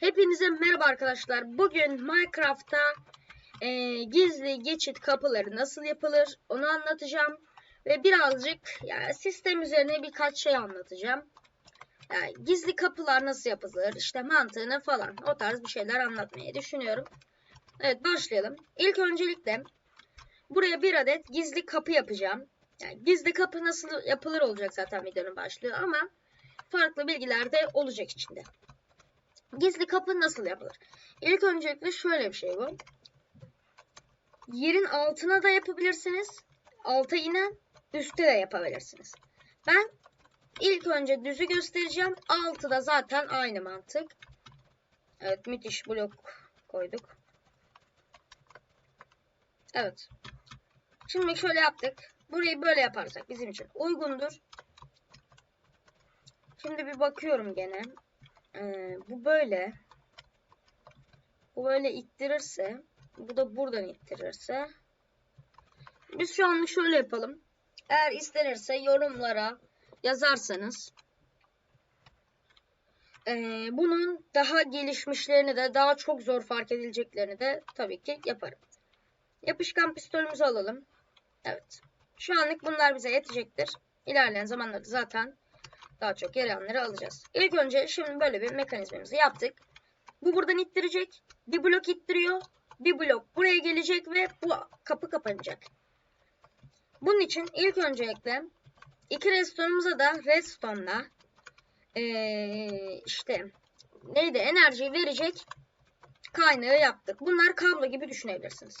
Hepinize merhaba arkadaşlar. Bugün Minecraft'ta e, gizli geçit kapıları nasıl yapılır onu anlatacağım. Ve birazcık yani sistem üzerine birkaç şey anlatacağım. Yani gizli kapılar nasıl yapılır, işte mantığını falan o tarz bir şeyler anlatmayı düşünüyorum. Evet başlayalım. İlk öncelikle buraya bir adet gizli kapı yapacağım. Yani gizli kapı nasıl yapılır olacak zaten videonun başlığı ama farklı bilgiler de olacak içinde. Gizli kapı nasıl yapılır? İlk öncelikle şöyle bir şey bu. Yerin altına da yapabilirsiniz. Alta inen üstte de yapabilirsiniz. Ben ilk önce düzü göstereceğim. Altı da zaten aynı mantık. Evet müthiş blok koyduk. Evet. Şimdi şöyle yaptık. Burayı böyle yaparsak bizim için uygundur. Şimdi bir bakıyorum gene. Ee, bu böyle. Bu böyle ittirirse. Bu da buradan ittirirse. Biz şu anlık şöyle yapalım. Eğer istenirse yorumlara yazarsanız. ee, bunun daha gelişmişlerini de daha çok zor fark edileceklerini de tabii ki yaparım. Yapışkan pistolümüzü alalım. Evet. Şu anlık bunlar bize yetecektir. İlerleyen zamanlarda zaten daha çok yarayanları alacağız. İlk önce şimdi böyle bir mekanizmamızı yaptık. Bu buradan ittirecek. Bir blok ittiriyor. Bir blok buraya gelecek ve bu kapı kapanacak. Bunun için ilk öncelikle iki redstone'umuza da redstone'la ee, işte neydi enerjiyi verecek kaynağı yaptık. Bunlar kablo gibi düşünebilirsiniz.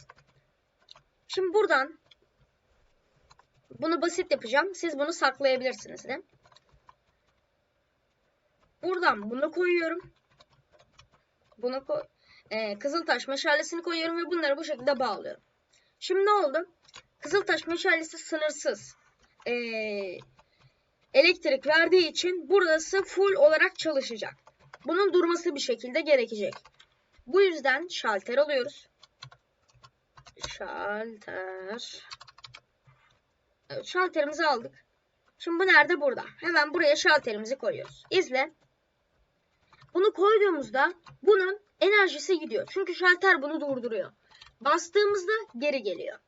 Şimdi buradan bunu basit yapacağım. Siz bunu saklayabilirsiniz de. Buradan bunu koyuyorum. Bunu koy ee, Kızıltaş meşalesini koyuyorum ve bunları bu şekilde bağlıyorum. Şimdi ne oldu? Kızıltaş meşalesi sınırsız. Ee, elektrik verdiği için burası full olarak çalışacak. Bunun durması bir şekilde gerekecek. Bu yüzden şalter alıyoruz. Şalter. Evet, şalterimizi aldık. Şimdi bu nerede? Burada. Hemen buraya şalterimizi koyuyoruz. İzle. Bunu koyduğumuzda bunun enerjisi gidiyor. Çünkü şalter bunu durduruyor. Bastığımızda geri geliyor.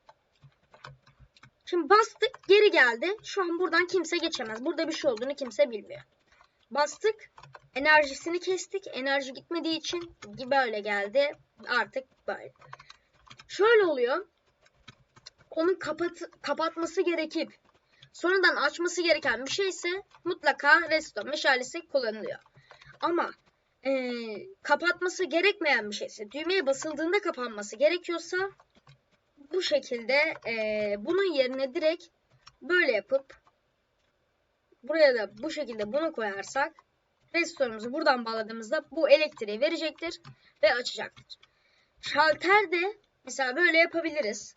Şimdi bastık geri geldi. Şu an buradan kimse geçemez. Burada bir şey olduğunu kimse bilmiyor. Bastık enerjisini kestik. Enerji gitmediği için böyle geldi. Artık böyle. Şöyle oluyor. Onun kapat kapatması gerekip sonradan açması gereken bir şeyse mutlaka redstone meşalesi kullanılıyor. Ama e, kapatması gerekmeyen bir şeyse, düğmeye basıldığında kapanması gerekiyorsa bu şekilde e, bunun yerine direkt böyle yapıp buraya da bu şekilde bunu koyarsak restoranımızı buradan bağladığımızda bu elektriği verecektir ve açacaktır. Şalter de mesela böyle yapabiliriz.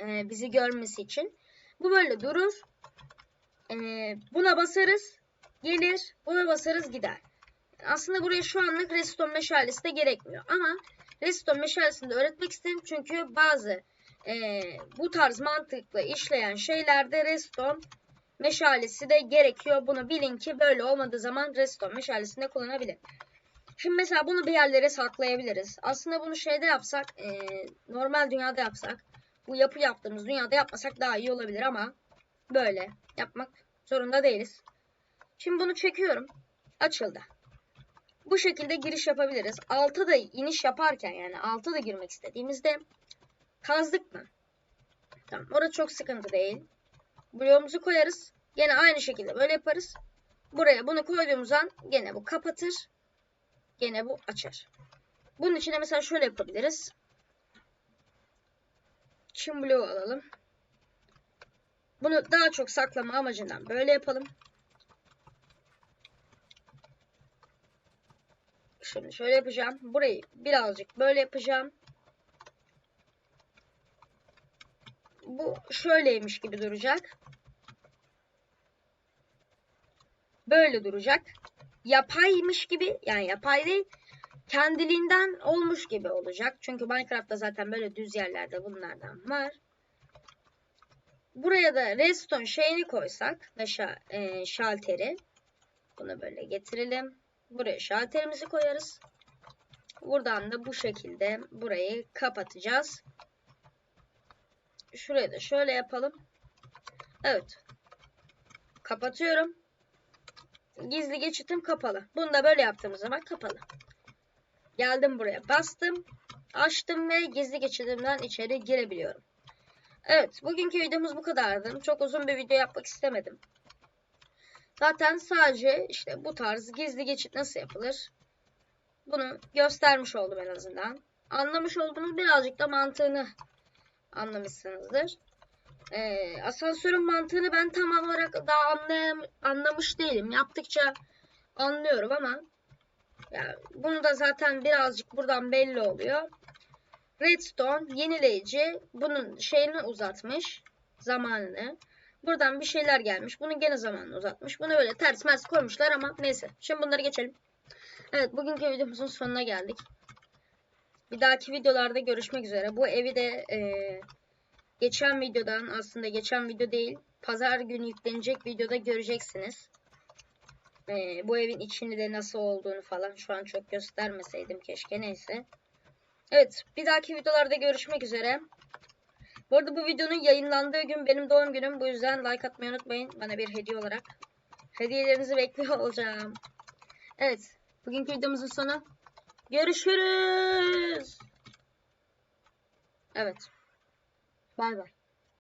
E, bizi görmesi için. Bu böyle durur. E, buna basarız. Gelir. Buna basarız gider. Aslında buraya şu anlık redstone meşalesi de gerekmiyor. Ama redstone meşalesini de öğretmek istedim. Çünkü bazı e, bu tarz mantıkla işleyen şeylerde redstone meşalesi de gerekiyor. Bunu bilin ki böyle olmadığı zaman redstone meşalesini de kullanabilir. Şimdi mesela bunu bir yerlere saklayabiliriz. Aslında bunu şeyde yapsak, e, normal dünyada yapsak, bu yapı yaptığımız dünyada yapmasak daha iyi olabilir ama böyle yapmak zorunda değiliz. Şimdi bunu çekiyorum. Açıldı. Bu şekilde giriş yapabiliriz. Alta da iniş yaparken yani alta da girmek istediğimizde kazdık mı? Tamam. Orada çok sıkıntı değil. Bloğumuzu koyarız. Gene aynı şekilde böyle yaparız. Buraya bunu koyduğumuz an gene bu kapatır. Gene bu açar. Bunun için de mesela şöyle yapabiliriz. Çim bloğu alalım. Bunu daha çok saklama amacından böyle yapalım. Şimdi şöyle yapacağım. Burayı birazcık böyle yapacağım. Bu şöyleymiş gibi duracak. Böyle duracak. Yapaymış gibi yani yapay değil. Kendiliğinden olmuş gibi olacak. Çünkü Minecraft'ta zaten böyle düz yerlerde bunlardan var. Buraya da redstone şeyini koysak. Mesela e, şalteri. Bunu böyle getirelim. Buraya şalterimizi koyarız. Buradan da bu şekilde burayı kapatacağız. Şurayı da şöyle yapalım. Evet. Kapatıyorum. Gizli geçitim kapalı. Bunu da böyle yaptığımız zaman kapalı. Geldim buraya bastım. Açtım ve gizli geçitimden içeri girebiliyorum. Evet, bugünkü videomuz bu kadardı. Çok uzun bir video yapmak istemedim. Zaten sadece işte bu tarz gizli geçit nasıl yapılır? Bunu göstermiş oldum en azından. Anlamış olduğunuz birazcık da mantığını anlamışsınızdır. Ee, asansörün mantığını ben tam olarak daha anlayam anlamış değilim. Yaptıkça anlıyorum ama ya bunu da zaten birazcık buradan belli oluyor. Redstone yenileyici bunun şeyini uzatmış zamanını. Buradan bir şeyler gelmiş. Bunun gene zamanını uzatmış. Bunu böyle ters mers koymuşlar ama neyse. Şimdi bunları geçelim. Evet bugünkü videomuzun sonuna geldik. Bir dahaki videolarda görüşmek üzere. Bu evi de e, geçen videodan aslında geçen video değil pazar günü yüklenecek videoda göreceksiniz. E, bu evin içini de nasıl olduğunu falan şu an çok göstermeseydim keşke neyse. Evet bir dahaki videolarda görüşmek üzere. Bu arada bu videonun yayınlandığı gün benim doğum günüm. Bu yüzden like atmayı unutmayın. Bana bir hediye olarak. Hediyelerinizi bekliyor olacağım. Evet. Bugünkü videomuzun sonu. Görüşürüz. Evet. Bay bay.